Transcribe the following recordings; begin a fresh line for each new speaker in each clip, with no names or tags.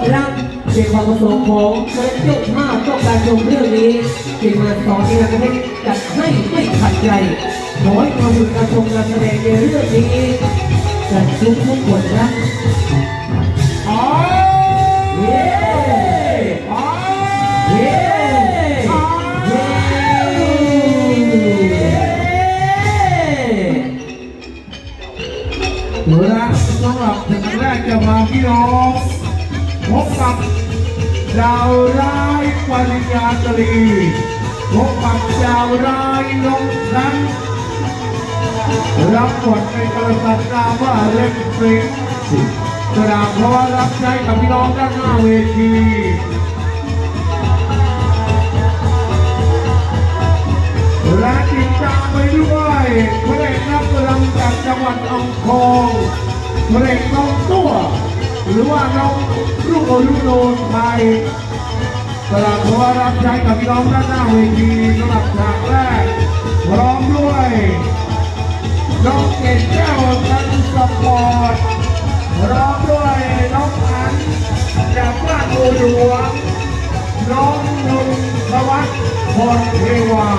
อนรับเป็นความประสงค์ของคณะเจ้าภาพต้องการชมเรื่องนี้จึงมาสอนที่เราจะให้จัดให้ไม่ขัดใจขอให้ความสุขการชมการแสดงในเรื่องนี้จัดทุกทุกคนนะ
อ๋อ
เย้
อ๋อ
เย้เย้
และสำหรับถึงแรกจะมาพี่น้อง พบกับดาวร้ายปริญญาตรีพบกับดาวร้ายนกนั้นรับบทเป็นกษัตริย์นามว่าเล็กฟริงกระดาษเพราะว่ารับใช้กับพี่น้องด้านหน้าเวทีและติดตามไปด้วยเพระเอกนักกำจากจังหวัดอ่างทองเพระเอกน้อง หรือว่าน้องลูกโอลูกโนนไทยสำหรับเพราะว่ารับใช้กับพี่น้องด้านหน้าเวทีสำหรับฉากแรกพร้อมด้วยน้องเกดแก้วกันสปอร์ตพร้อมด้วยน้องอันจากบ้านโอหลวงน้องนนทวัฒน์พรเทวา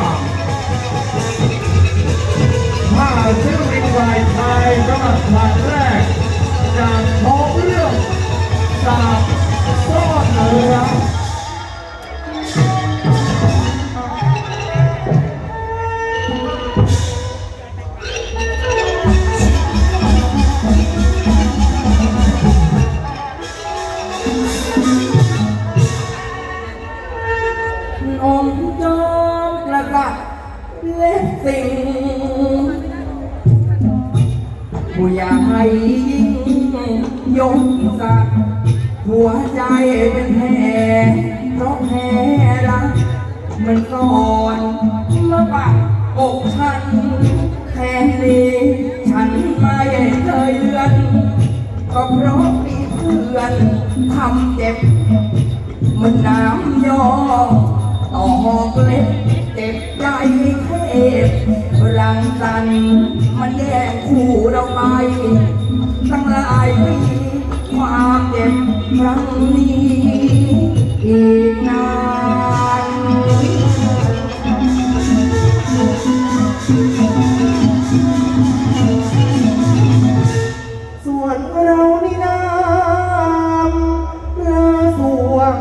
วใจเป็นแผลเพราะแพ้รักมันก่อนมาปักอกฉันแทนนี้ฉันไม่เคยเลือน ก็เพราะมีเพื่อนทำเจ็บ มันน้ำยอตอกเล็บเจ็บใจเทพรังสรรมันแย่งคู่เราไป ตั้งหลายปีความเจ็บ รั้งนี้อีกนานส่วนเรานี่น้ำลาสวง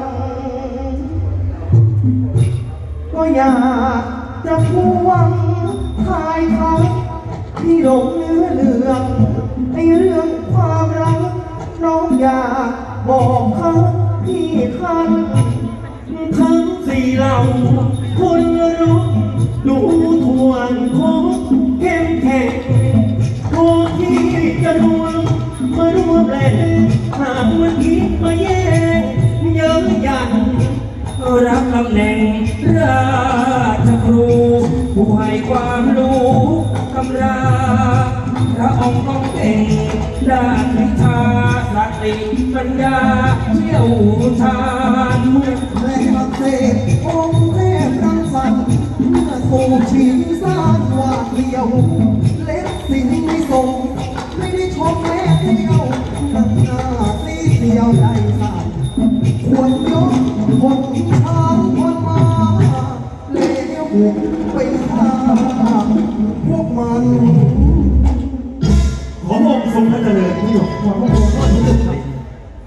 ก็อยากจะพวงทายทักที่หลงเนื้อเรื่องในเรื่องความรักน้องอยาก บอกเขาพี่ทัน
ทั้งสี่เหล่าคนรู้ดูทวนคงเข้มแข็งพอที่จะรวมมารวมแรงหากมันคิดมาแย่งเย้ยยัน
รับตำแหน่งราชครูผู้ให้ความรู้ตำรา พระองค์ต้องเก่งด้านวิชาสติปัญญาเชี่ยวชาญเมื่อ
แรงเสพองค์เทพรังสรรค์เมื่อสู่ชิงสร้างวาดเดียว เล็กสิ่งไม่ส่งไม่ได้ชมแม่เที่ยวนั่งหน้าซีเดียวใจสั่นควรยกคนช้างคนมาเลี้ยวไป
หยก
ขอพระองค์ว่าทุกท่าน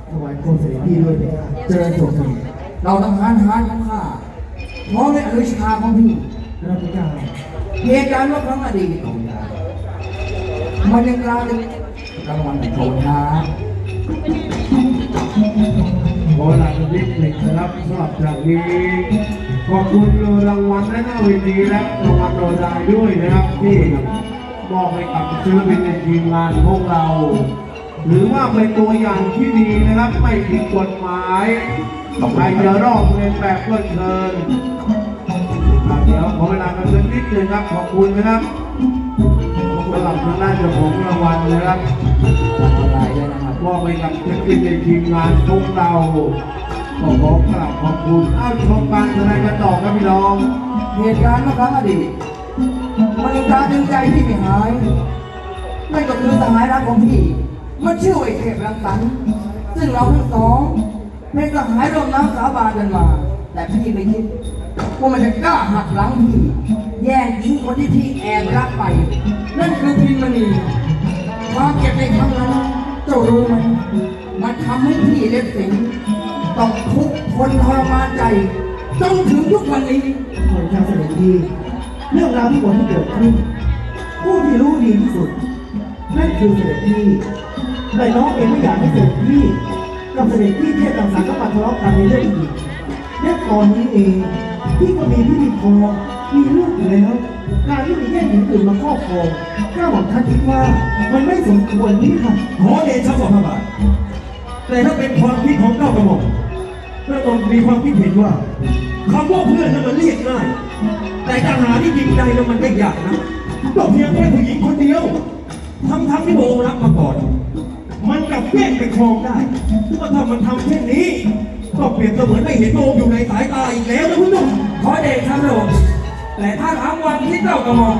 ถวายโคมเสด็จพี่ด้วยนะครับ
เจริญสุขเราทำงานทานของข้าพร้อมในอนุชาของพี่
รับพิการ
เหตุการณ์ว่าครั้งอดีตมันยังกลายเป็นรางวัลของโทนะ
ขอลาคุณนิดหนึ่งนะครับสำหรับจากนี้ ขอบคุณรางวัลและหน้าเวทีและรางวัลโดดายด้วยนะครับที่มอบให้กับศิลปินในทีมงานพวกเรา หรือว่าเป็นตัวอย่างที่ดีนะครับ ไม่ผิดกฎหมายใครจะรอบเรียนแบบก็เชิญเดี๋ยวขอเวลากันสักนิดนึงครับขอบคุณนะครับสำหรับทางด้านเจ้าของรางวัลนะครับ
อะไรด้วยนะครับ
มอบให้กับศิลปินในทีมงานพวกเราขอขอกราบขอบคุณอ้าชมการแสดงกันต่อครับพี่น้อง
เหตุการณ์เมื่อครั้งอดีตมันยังตราตรึงใจพี่ไม่หายนั่นก็คือสหายรักของพี่ มันชื่อไอ้เทพรังสรรค์ซึ่งเราทั้งสองเป็นสหายร่วมน้ำสาบานกันมา แต่พี่ไม่คิดว่ามันจะกล้าหักหลังพี่แย่งหญิงคนที่พี่แอบรักไป นั่นคือพินมณีความเก็บในครั้งนั้นเจ้ารู้ไหมมันทำให้พี่เล็บสิงต้องทุกข์ทนทรมานใจจนถึงทุกวันนี้
ขอเจ้าเสด็จพี่เรื่องราวที่ควรที่เกิดขึ้นผู้ที่รู้ดีที่สุดนั่นคือเสด็จพี่ แต่น้องเองไม่อยากให้เสด็จพี่กับเสด็จพี่เทียบกับสารก็มาทะเลาะกันในเรื่องอีกและตอนนี้เองพี่ก็มีพี่มีพอมีลูกอยู่แล้ว การที่มีแย่งหญิงอื่นมาครอบครองข้าบอกท่านคิดว่ามันไม่สมควรนี่ค่ะ
ขอเดชะพระบาทแต่ถ้าเป็นความคิดของเก้ากระหม่อมพระองค์มีความคิดเห็นว่าคำว่าเพื่อนนั้นมันเรียกง่ายแต่ทหารที่ยิงใจนั้นมันไม่ยากนะก็เพียงแค่ผู้หญิงคนเดียวทั้งทั้งๆที่พระองค์รักมาก่อน มันกลับแย่งไปครองได้ว่าถ้ามันทำเช่นนี้ ก็เปรียบเสมือนไม่เห็นพระองค์อยู่ในสายตาอีกแล้วนะคุณผู้ชม
ขอเดชะพระองค์แต่ถ้าถามความคิดเจ้ากระหม่อม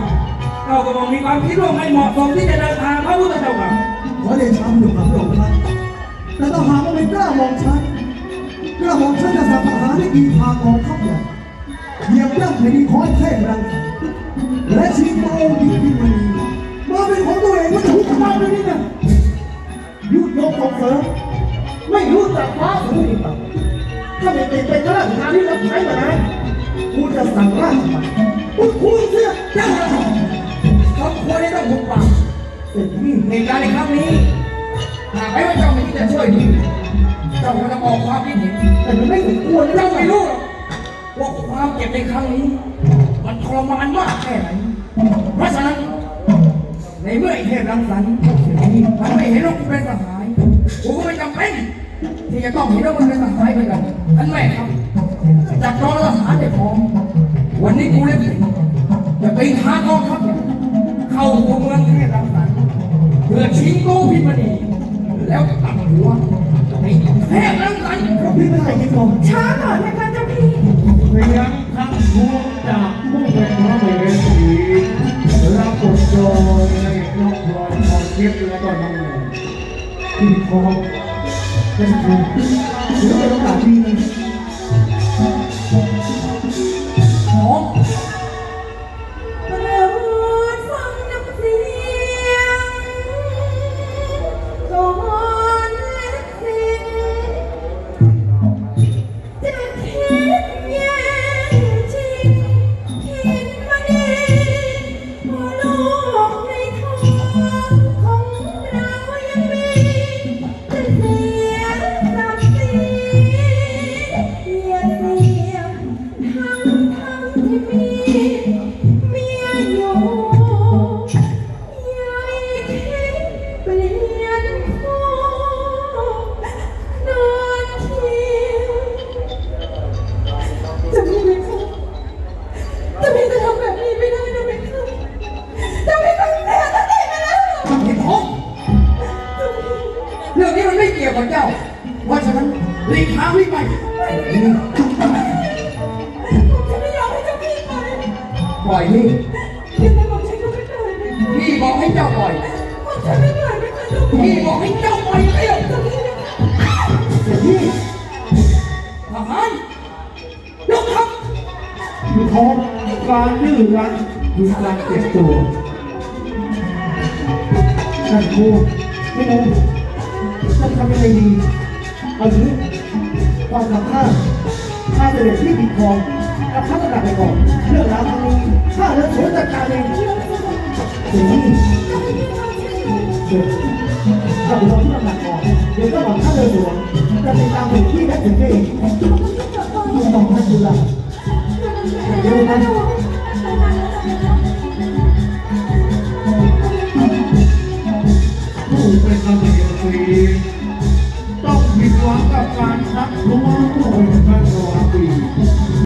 เจ้ากระหม่อมมีความคิดว่าไม่เหมาะสมที่จะเดินทางพระพุทธเจ้าค่ะ
ขอเดชะพระองค์พระองค์ท่านแต่ถ้าหากว่าเป็นกล้ามองฉันกล้ามองฉันจะสั่งทหารให้กีพากองทัพใหญ่เหยียบย่ำแผ่นดินของไอ้เทพรังสรรค์และชิงมาองค์หญิงพิมณีมาเป็นของตัวเองว่าจะหุบข้าวเลยนี่นะ
ยุยงส่งเสริมไม่รู้จักฟ้าสูงอีกต่อถ้าไม่ติดเป็นข้าราชการที่รับใช้มานานกูจะสั่งราชบัณฑิตกูคุยเสีย
เจ้าค่ะครอบครัวได้ต้องหุบปาก
เสร็จพี่
เหตุการณ์ในครั้งนี้หากไม่ว่าเจ้าไม่คิดจะช่วยดีเจ้าควรจะออกความคิดเห็น
แต่มันไม่สมควร
เจ้าไม่รู้หรอกว่าความเจ็บในครั้งนี้ มันทรมานมากแค่ไหนเพราะฉะนั้นในเมื่อไอ้เทพรังสรรค์ มันไม่เห็นว่ากูเป็นสหายกูก็ไม่จำเป็นที่จะต้องเห็นว่ามันเป็นสหายเหมือนกันท่านแม่ครับจับรอทหารได้พร้อมวันนี้กูเล่นสิจะไปหากองทัพเนี่ยเข้าหัวเมืองเทพรังสรรค์เพื่อชิงโกพิมณีแล้วตัดหัวไอ้เทพรังสรรค์
พี่ไม่ได้ยินผม
ช้าหน่อยนะคะเจ้าพี่
เพียงทั้งพวงจากมุ่งเป็นพระเวสีรับบทโดยในนกพร พรทิพย์และก็น้องแมน
พี่พอเป็นครูหรือเป็นโอกาสดี
ราะ
ฉะนั้นหลีกทางวิ่งไป
ผมจะไม่ยอมให้เจ้าพี่ไป
ปล่อยพี่
ยังไงผมใช้ก็ไม่ปล่อยเลย
พี่บอกให้เจ้าปล่อย
ผมจะไม่ปล่อยไม่เคยต้
พี่บอกให้เจ้าปล่อยเร็วี่ทหารยกทัพ
คือท้องการดื้อรั้นคือการเก็บตัว
ท่านครูไม่รู้จะทำยังไงดี เอาอย่างนี้ความสำคัญถ้าเสด็จพี่ปิดทองกับข้าระดับไปก่อนเรื่องราวครั้งนี้ข้าเลิกสวนจัดการเองเสร็จพี่เดี๋ยวถ้าผมเอาที่ระดับก่อนเดี๋ยวก็บอกข้าเลิกสวนจะติดตามถึงที่และถึงที่เอง
ที่
ต้องท่าดูแลเดี๋ยวนะ